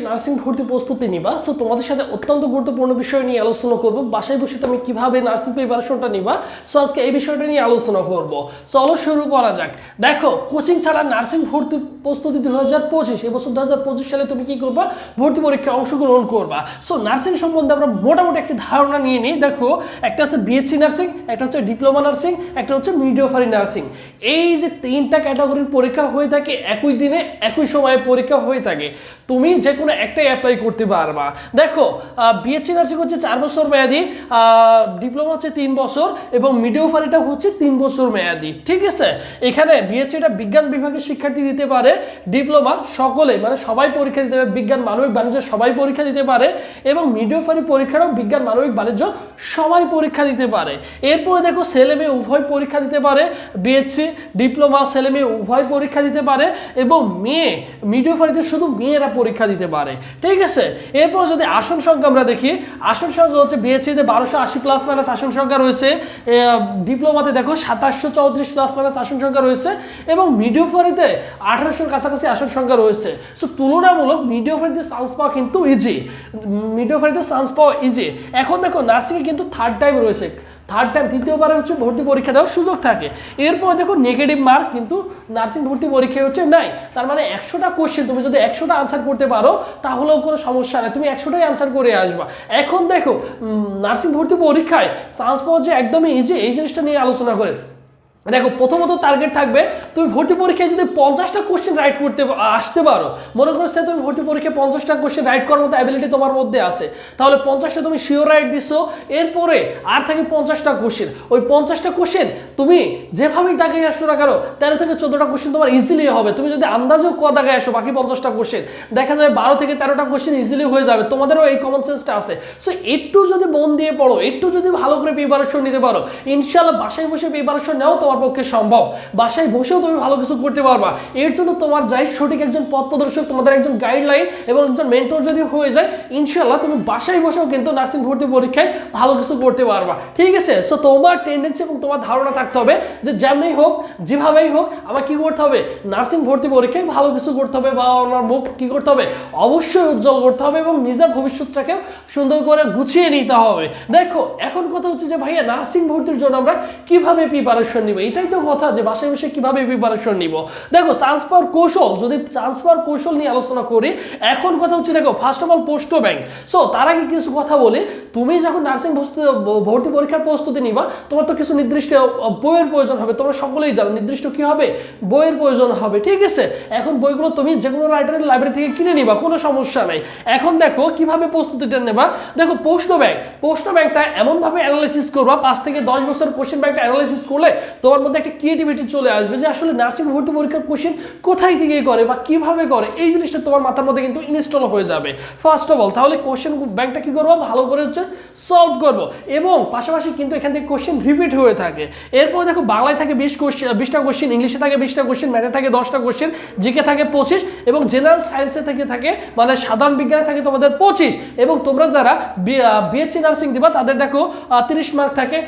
Nursing ভর্তি প্রস্তুতি নিবা। সো তোমাদের সাথে অত্যন্ত গুরুত্বপূর্ণ বিষয় নিয়ে আলোচনা করব। বাসায় বসে তুমি কীভাবে নার্সিং প্রিপারেশনটা নিবা? সো আজকে এই বিষয়টা নিয়ে আলোচনা করব। চলো শুরু করা যাক। দেখো কোচিং ছাড়া নার্সিং ভর্তি প্রস্তুতি দুই হাজার পঁচিশ এবছর দু হাজার পঁচিশ সালে তুমি কি করবা? ভর্তি পরীক্ষায় অংশগ্রহণ করবা। সো নার্সিং সম্বন্ধে আমরা মোটামুটি একটি ধারণা নিয়ে নিই। দেখো, একটা হচ্ছে বিএসসি নার্সিং একটা হচ্ছে ডিপ্লোমা নার্সিং একটা হচ্ছে মিডিওফারি নার্সিং এই যে তিনটা ক্যাটাগরির পরীক্ষা হয়ে থাকে, একই দিনে, একই সময়ে পরীক্ষা হয়ে থাকে। তুমি যে কোনো একটাই অ্যাপ্লাই করতে পারবা। দেখো বিএসসি নার্সিং হচ্ছে চার বছর মেয়াদি ডিপ্লোমা হচ্ছে তিন বছর এবং মিডিওফারিটা হচ্ছে তিন বছর মেয়াদি, ঠিক আছে? এখানে বিএসসিটা বিজ্ঞান বিভাগের শিক্ষার্থী দিতে পারে ডিপ্লোমা সকলে মানে সবাই পরীক্ষা দিতে পারে, বিজ্ঞান, মানবিক, বাণিজ্য সবাই পরীক্ষা দিতে পারে এবং মিডিওফারি পরীক্ষাটাও বিজ্ঞান, মানবিক, বাণিজ্য সবাই পরীক্ষা দিতে পারে। এরপরে দেখো, ছেলে মেয়ে উভয় পরীক্ষা দিতে পারে বিএসসি ডিপ্লোমা ছেলে মেয়ে উভয় পরীক্ষা দিতে পারে এবং মেয়ে মিডিওফারিতে শুধু মেয়েরা পরীক্ষা দিতে পারে। ঠিক আছে? এরপর যদি আসন সংখ্যা আমরা দেখি, আসন সংখ্যা হচ্ছে বিএসসিতে বারোশো আশি প্লাস মাইনাস আসন সংখ্যা রয়েছে। ডিপ্লোমাতে দেখো সাতাশশো চৌত্রিশ প্লাস মাইনাস আসন সংখ্যা রয়েছে এবং মিডিওফারিতে আঠারোশোর কাছাকাছি আসন সংখ্যা রয়েছে। সো তুলনামূলক মিডিওফারিতে চান্স পাওয়া কিন্তু ইজি মিডিওফারিতে চান্স পাওয়া ইজি এখন দেখো নার্সিংয়ে কিন্তু থার্ড টাইম রয়েছে। থার্ড টাইম তৃতীয়বারে হচ্ছে ভর্তি পরীক্ষা দেওয়ার সুযোগ থাকে। এরপর দেখো নেগেটিভ মার্ক কিন্তু নার্সিং ভর্তি পরীক্ষায় হচ্ছে নাই। তার মানে একশোটা কোয়েশ্চেন তুমি যদি একশোটা আনসার করতে পারো, তাহলেও কোনো সমস্যা নেই। তুমি একশোটাই আনসার করে আসবা। এখন দেখো নার্সিং ভর্তি পরীক্ষায় চান্স পাওয়া যে একদমই ইজি এই জিনিসটা নিয়ে আলোচনা করে। দেখো, প্রথমত টার্গেট থাকবে, তুমি ভর্তি পরীক্ষায় যদি পঞ্চাশটা কোশ্চেন রাইট করতে আসতে পারো, মনে করছে তুমি ভর্তি পরীক্ষায় পঞ্চাশটা কোশ্চেন রাইট করার মতো অ্যাবিলিটি তোমার মধ্যে আছে, তাহলে পঞ্চাশটা তুমি শিওর রাইট দিছো, এরপরে আর থাকে পঞ্চাশটা কোশ্চেন ওই পঞ্চাশটা কোশ্চেন তুমি যেভাবেই তাকে আসো না কেন, তেরো থেকে চোদ্দোটা কোশ্চেন তোমার ইজিলি হবে, তুমি যদি আন্দাজেও ক দাগায় আসো বাকি পঞ্চাশটা কোশ্চেন দেখা যাবে বারো থেকে তেরোটা কোশ্চেন ইজিলি হয়ে যাবে, তোমাদেরও এই কমন সেন্সটা আছে সো একটু যদি মন দিয়ে পড়ো, একটু যদি ভালো করে প্রিপারেশন নিতে পারো ইনশাল্লাহ বাসায় বসে প্রিপারেশন নেও তোমার পক্ষে সম্ভব। বাসায় বসেও তুমি ভালো কিছু করতে পারবা। এর জন্য তোমার যাই সঠিক একজন পথ প্রদর্শক, তোমাদের একজন গাইডলাইন এবং একজন মেন্টর যদি হয়ে যায় ইনশাল্লাহ তুমি বাসায় বসেও কিন্তু নার্সিং ভর্তি পরীক্ষায় ভালো কিছু করতে পারবা। ঠিক আছে? সো তোমার টেন্ডেন্সি এবং তোমার ধারণা থাকতে হবে যে যেমনি হোক, যেভাবেই হোক, আমার কি করতে হবে? নার্সিং ভর্তি পরীক্ষায় ভালো কিছু করতে হবে বা ওনার মুখ কি করতে হবে? অবশ্যই উজ্জ্বল করতে হবে এবং নিজের ভবিষ্যৎটাকে সুন্দর করে গুছিয়ে নিতে হবে। দেখো, এখন কথা হচ্ছে যে ভাইয়া নার্সিং ভর্তির জন্য আমরা কীভাবে প্রিপারেশন নিব? এটাই তো কথা যে বাসায় বসে কীভাবে প্রিপারেশন নিব? দেখো পাওয়ার কৌশল, যদি পাওয়ার কৌশল নিয়ে আলোচনা করি, এখন কথা হচ্ছে, দেখো first of all post bank so তার আগে কিছু কথা বলি, তুমি যখন নার্সিং ভর্তি পরীক্ষার প্রস্তুতি নিবা, তোমার তো কিছু নির্দিষ্ট বইয়ের প্রয়োজন হবে, তোমরা সকলেই জানো, নির্দিষ্ট কি হবে? বইয়ের প্রয়োজন হবে, ঠিক আছে? এখন বইগুলো তুমি যে কোনো রাইটারের লাইব্রেরি থেকে কিনে নিবা, কোনো সমস্যা নাই। এখন দেখো, কীভাবে প্রস্তুতিটা নেবা? দেখো পোস্ট ব্যাংক পোস্ট ব্যাংকটা এমনভাবে অ্যানালাইসিস করবা, পাঁচ থেকে দশ বছর কোশ্চেন ব্যাংকটা অ্যানালাইসিস করলে তোমার মধ্যে একটা ক্রিয়েটিভিটি চলে আসবে যে আসলে নার্সিং ভর্তি পরীক্ষার কোশ্চেন কোথায় থেকে করে বা কীভাবে করে, এই জিনিসটা তোমার মাথার মধ্যে কিন্তু ইনস্টল হয়ে যাবে। ফার্স্ট অফ অল তাহলে কোশ্চেন ব্যাংকটা কি করব? ভালো করে হচ্ছে সলভ করব। এবং পাশাপাশি কিন্তু এখান থেকে কোশ্চেন রিপিট হয়ে থাকে। এরপর দেখো, বাংলায় থাকে বিশ কোশ্চেন বিশটা কোশ্চেন ইংলিশে থাকে বিশটা কোশ্চেন ম্যাথে থাকে দশটা কোশ্চেন জিকে থাকে পঁচিশ, এবং জেনারেল সায়েন্সে থেকে থাকে মানে সাধারণ বিজ্ঞানে থাকে তোমাদের পঁচিশ। এবং তোমরা যারা বিএসসি নার্সিং দিবা, তাদের দেখো তিরিশ মার্ক থাকে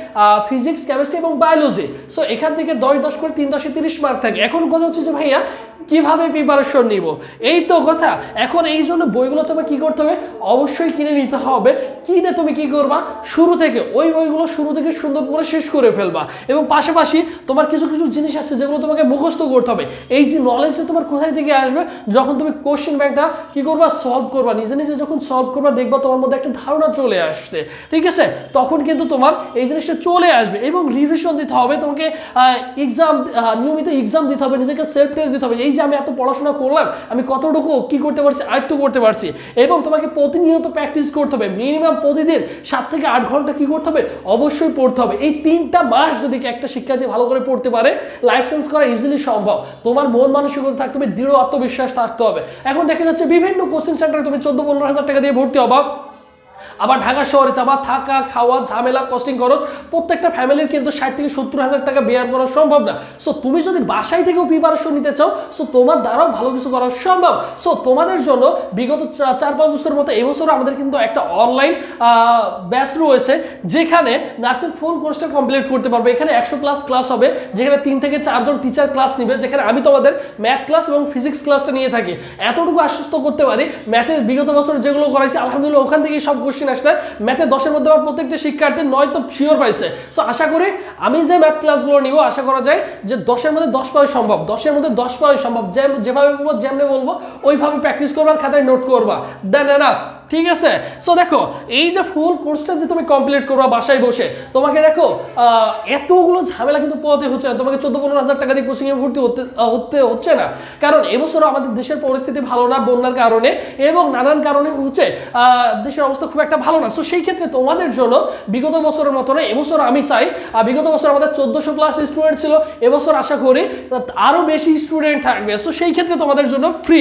ফিজিক্স কেমিস্ট্রি এবং বায়োলজি সো এখান থেকে দশ দশ করে তিন দশে তিরিশ মার্ক থাকে। এখন কথা হচ্ছে যে, ভাইয়া, কীভাবে প্রিপারেশন নিব? এই তো কথা। এখন এই জন্য বইগুলো তোমার কি করতে হবে? অবশ্যই কিনে নিতে হবে। কিনে তুমি কি করবা? শুরু থেকে, ওই বইগুলো শুরু থেকে সুন্দর করে শেষ করে ফেলবা। এবং পাশাপাশি তোমার কিছু কিছু জিনিস আছে যেগুলো তোমাকে মুখস্থ করতে হবে। এই যে নলেজটা তোমার কোথায় থেকে আসবে? যখন তুমি কোশ্চেন ব্যাংকটা কি করবা? সলভ করবা। নিজে নিজে যখন সলভ করবা, দেখবা তোমার মধ্যে একটা ধারণা চলে আসছে। ঠিক আছে? তখন কিন্তু তোমার এই জিনিসটা চলে আসবে এবং রিভিশন দিতে হবে তোমাকে এক্সাম নিয়মিত এক্সাম দিতে হবে, নিজেকে সেলফ টেস্ট দিতে হবে। এই যে আমি এত পড়াশোনা করলাম, আমি কতটুকু কি করতে পারছি আয়ত্ত করতে পারছি। এবং তোমাকে প্রতিনিয়ত প্র্যাকটিস করতে হবে। মিনিমাম প্রতিদিন সাত থেকে আট ঘণ্টা কি করতে হবে? অবশ্যই পড়তে হবে। এই তিনটা মাস যদি একটা শিক্ষার্থী ভালো করে পড়তে পারে লাইফ সেন্স করা ইজিলি সম্ভব। তোমার মন মানসিকতা থাকতে হবে, দৃঢ় আত্মবিশ্বাস থাকতে হবে। এখন দেখা যাচ্ছে বিভিন্ন কোচিং সেন্টারে তুমি চোদ্দ পনেরো হাজার টাকা দিয়ে ভর্তি হবা। আবার ঢাকা শহরে যাবা, থাকা, খাওয়া, ঝামেলা কস্টিং খরচ, প্রত্যেকটা ফ্যামিলির কিন্তু ষাট থেকে সত্তর হাজার টাকা বেয়ার করা সম্ভব না। সো তুমি যদি বাসায় থেকেও প্রিপারেশন নিতে চাও সো তোমার দ্বারাও ভালো কিছু করা সম্ভব। সো তোমাদের জন্য বিগত চার পাঁচ বছরের মতো এবছর আমাদের কিন্তু একটা অনলাইন ব্যাচ রয়েছে, যেখানে নার্সিং ফুল কোর্সটা কমপ্লিট করতে পারবে। এখানে একশো প্লাস ক্লাস হবে, যেখানে তিন থেকে চারজন টিচার ক্লাস নিবে, যেখানে আমি তোমাদের ম্যাথ ক্লাস এবং ফিজিক্স ক্লাসটা নিয়ে থাকি। এতটুকু আশ্বস্ত করতে পারি ম্যাথের বিগত বছর যেগুলো করাইছি, আলহামদুলিল্লাহ ওখান থেকেই সব কোশ্চেন আসতে ম্যাথে দশের মধ্যে আমার প্রত্যেকটা শিক্ষার্থী নয় তো শিওর পাইছে সো আশা করি আমি যে ম্যাথ ক্লাসগুলো নিব, আশা করা যায় যে দশের মধ্যে দশ পাওয়া সম্ভব, দশের মধ্যে দশ পাওয়া সম্ভব যেভাবে বলব, যেমনি বলব, ওইভাবে প্র্যাকটিস করবার খাতায় নোট করবা। দেন এনাফ ঠিক আছে? সো দেখো, এই যে ফুল কোর্সটা যে তুমি কমপ্লিট করবা বাসায় বসে, তোমাকে দেখো এতগুলো ঝামেলা কিন্তু পোয়াতে হচ্ছে না। তোমাকে চোদ্দ পনেরো হাজার টাকা দিয়ে কোচিংয়ে ভর্তি হতে হতে হচ্ছে না। কারণ এবছরও আমাদের দেশের পরিস্থিতি ভালো না বন্যার কারণে এবং নানান কারণে হচ্ছে দেশের অবস্থা খুব একটা ভালো না। সো সেই ক্ষেত্রে তোমাদের জন্য বিগত বছরের মতো না এবছর আমি চাই বিগত বছর আমাদের চোদ্দোশো প্লাস স্টুডেন্ট ছিল, এবছর আশা করি আরও বেশি স্টুডেন্ট থাকবে। সো সেই ক্ষেত্রে তোমাদের জন্য ফ্রি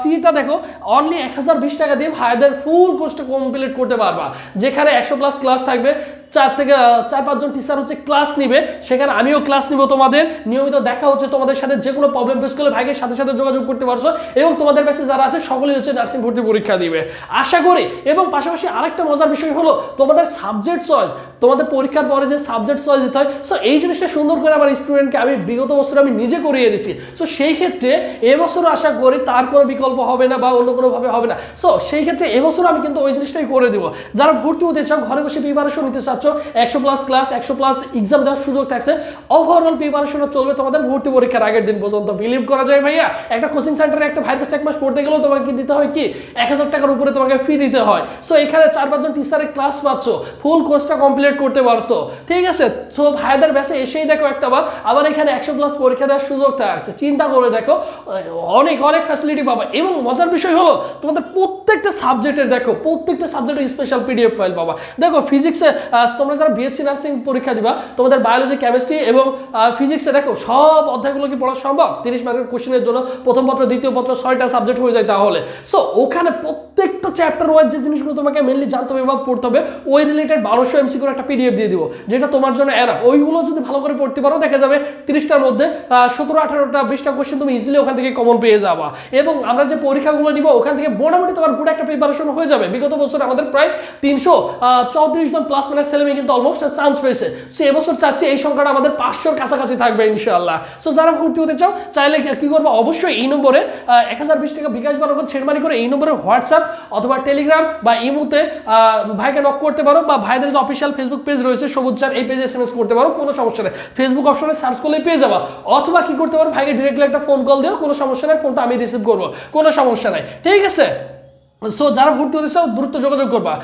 ফিটা দেখো অনলি এক হাজার বিশ টাকা দিয়ে ভাইদের ফুল কোর্সটা কমপ্লিট করতে পারবা। যেখানে একশো প্লাস ক্লাস থাকবে চার থেকে চার পাঁচজন টিচার হচ্ছে ক্লাস নিবে। সেখানে আমিও ক্লাস নিব তোমাদের। নিয়মিত দেখা হচ্ছে তোমাদের সাথে যে কোনো প্রবলেম ফেস করলে ভাইয়ের সাথে সাথে যোগাযোগ করতে পারছ। এবং তোমাদের কাছে যারা আছে, সকলেই হচ্ছে নার্সিং ভর্তি পরীক্ষা দিবে। আশা করি, এবং পাশাপাশি আরেকটা মজার বিষয় হলো, তোমাদের সাবজেক্ট চয়েস তোমাদের পরীক্ষার পরে যে সাবজেক্ট চয়েস দিতে হয় সো এই জিনিসটা সুন্দর করে আমার স্টুডেন্টকে আমি বিগত বছর আমি নিজে করিয়ে দিছি। সো সেই ক্ষেত্রে এবছর আশা করি তার কোনো বিকল্প হবে না বা অন্য কোনোভাবে হবে না। সো সেই ক্ষেত্রে এবছর আমি কিন্তু ওই জিনিসটাই করে দিব। যারা ভর্তি হতে চাও, ঘরে বসে প্রিপারেশন নিতে চাচ্ছ একশো প্লাস ক্লাস একশো প্লাস এক্সাম দেওয়ার সুযোগ থাকছে। ওভারঅল প্রিপারেশন চলবে তোমাদের ভর্তি পরীক্ষার আগের দিন পর্যন্ত। বিলিভ করা যায় ভাইয়া, একটা কোচিং সেন্টারে একটা ভাইয়ের কাছে এক মাস পড়তে গেলেও তোমাকে কি দিতে হয় কি? এক হাজার টাকার উপরে তোমাকে ফি দিতে হয়। সো এখানে চার পাঁচজন টিচারের ক্লাস পাচ্ছ। ফুল কোর্সটা কমপ্লিট করতে পারছ। ঠিক আছে? সো ভাইদের ব্যাসে এসেই দেখো একটা বার আবার এখানে একশো প্লাস পরীক্ষা দেওয়ার সুযোগ থাকছে। চিন্তা করে দেখো, অনেক অনেক ফ্যাসিলিটি পাবা। এবং মজার বিষয় হলো, তোমাদের প্রত্যেকটা সাবজেক্টের দেখো, প্রত্যেকটা সাবজেক্টের স্পেশাল পিডিএফ ফাইল পাবা। দেখো ফিজিক্সে তোমরা যারা বিএসসি নার্সিং পরীক্ষা দিবা, তোমাদের বায়োলজি কেমিস্ট্রি এবং ফিজিক্সে দেখো, সব অধ্যায়গুলো কি পড়া সম্ভব? তিরিশ মার্কের কোশ্চেনের জন্য প্রথম পত্র, দ্বিতীয় পত্র, ছয়টা সাবজেক্ট হয়ে যায় তাহলে। সো ওখানে প্রত্যেকটা চ্যাপ্টার ওয়াইজ যে জিনিসগুলো তোমাকে মেনলি জানতে হবে বা পড়তে হবে, ওই রিলেটেড বারোশো এমসি করে একটা পিডিএফ দিয়ে দিব, যেটা তোমার জন্য অ্যানাপ ওইগুলো যদি ভালো করে পড়তে পারো, দেখা যাবে তিরিশটার মধ্যে সতেরো, আঠারোটা, বিশটা কোশ্চেন তুমি ইজিলি ওখান থেকে কমন পেয়ে যাবা। এবং আমরা যে পরীক্ষাগুলো নিব, ওখান থেকে মোটামুটি তোমার গুড একটা প্রিপারেশন হয়ে যাবে। বিগত বছর আমাদের প্রায় তিনশো চৌত্রিশ জন প্লাস মাইনাস ছেলে মেয়ে কিন্তু অলমোস্ট চান্স পেয়েছে। সো এবছর চাচ্ছি এই সংখ্যাটা আমাদের পাঁচশোর কাছাকাছি থাকবে ইনশাল্লাহ সো যারা ভর্তি হতে চাও, চাইলে কি- করব? অবশ্যই এই নম্বরে এক হাজার বিশ টাকা বিকাশ বা নগদ ছেড়মানি করে এই নম্বরে হোয়াটসঅ্যাপ অথবা টেলিগ্রাম বা ইমুতে ভাইকে নক করতে পারো বা ভাইদের যে অফিসিয়াল ফেসবুক পেজ রয়েছে, সবুজ চার এই পেজে এস করতে পারো, কোনো সমস্যা নেই। ফেসবুক অপশনে সার্চ করলে পেয়ে যাবা। অথবা কি করতে পারো, ভাইকে ডিরেক্টলি একটা ফোন কল দিও, কোনো সমস্যা নেই ফোনটা আমি রিসিভ করব, কোনো সমস্যা নাই। ঠিক আছে? সো যারা ভর্তি হতে চাও, দ্রুত যোগাযোগ করবা।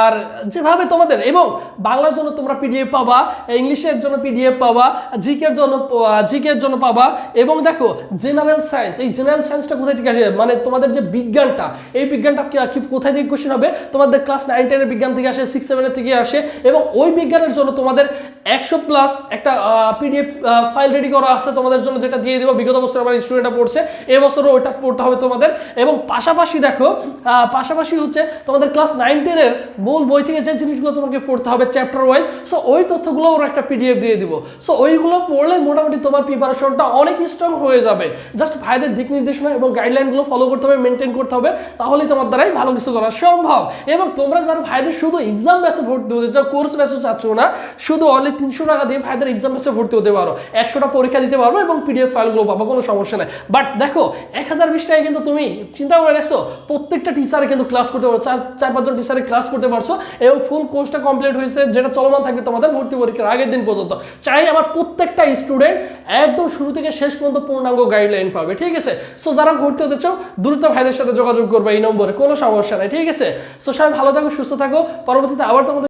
আর যেভাবে তোমাদের, এবং বাংলার জন্য তোমরা পিডিএফ পাবা, ইংলিশের জন্য পিডিএফ পাবা জিকের জন্য জিকের জন্য পাবা, এবং দেখো জেনারেল সায়েন্স এই জেনারেল সায়েন্সটা কোথায় থেকে আসে? মানে তোমাদের যে বিজ্ঞানটা, এই বিজ্ঞানটা কোথায় থেকে কোশ্চেন হবে? তোমাদের ক্লাস নাইন টেনের বিজ্ঞান থেকে আসে সিক্স সেভেনের থেকে আসে, এবং ওই বিজ্ঞানের জন্য তোমাদের একশো প্লাস একটা পিডিএফ ফাইল রেডি করা আছে তোমাদের জন্য, যেটা দিয়ে দিব। বিগত বছর আমার স্টুডেন্টরা পড়ছে এবছরও ওইটা পড়তে হবে তোমাদের। এবং পাশাপাশি দেখো পাশাপাশি হচ্ছে তোমাদের ক্লাস নাইন টেনের মূল বই থেকে যে জিনিসগুলো তোমাকে পড়তে হবে চ্যাপ্টার ওয়াইজ সো ওই তথ্যগুলো ওরা একটা পিডিএফ দিয়ে দিব। সো ওইগুলো পড়লে মোটামুটি তোমার প্রিপারেশনটা অনেক স্ট্রং হয়ে যাবে। জাস্ট ভাইদের দিক নির্দেশনা এবং গাইডলাইনগুলো ফলো করতে হবে মেনটেন করতে হবে, তাহলেই তোমার দ্বারাই ভালো কিছু করা সম্ভব। এবং তোমরা যারা ভাইদের শুধু এক্সাম ব্যাসে ভর্তি হতে চাও কোর্স ব্যাসে চাচ্ছ না, শুধু অনলি তিনশো টাকা দিয়ে ভাইদের এক্সাম ব্যাসে ভর্তি হতে পারো। একশোটা পরীক্ষা দিতে পারব এবং পিডিএফ ফাইলগুলো পাবো, কোনো সমস্যা নেই। বাট দেখো, এক হাজার বিশ টাকায় কিন্তু তুমি চিন্তা করে দেখছ, প্রত্যেকটা টিচারে কিন্তু ক্লাস করতে পারো। চার চার, পাঁচজন টিচারে ক্লাস করতে পারছ এবং ফুল কোর্সটা কমপ্লিট হয়েছে, যেটা চলমান থাকবে তোমাদের ভর্তি পরীক্ষার আগের দিন পর্যন্ত। চাই আমার প্রত্যেকটা স্টুডেন্ট একদম শুরু থেকে শেষ পর্যন্ত পূর্ণাঙ্গ গাইডলাইন পাবে, ঠিক আছে? সো যারা ভর্তি হতে চাও, দ্রুত ভাইদের সাথে যোগাযোগ করবে এই নম্বরে, কোনো সমস্যা নাই, ঠিক আছে? সো সবাই ভালো থাকো, সুস্থ থাকো। পরবর্তীতে আবার তোমাদের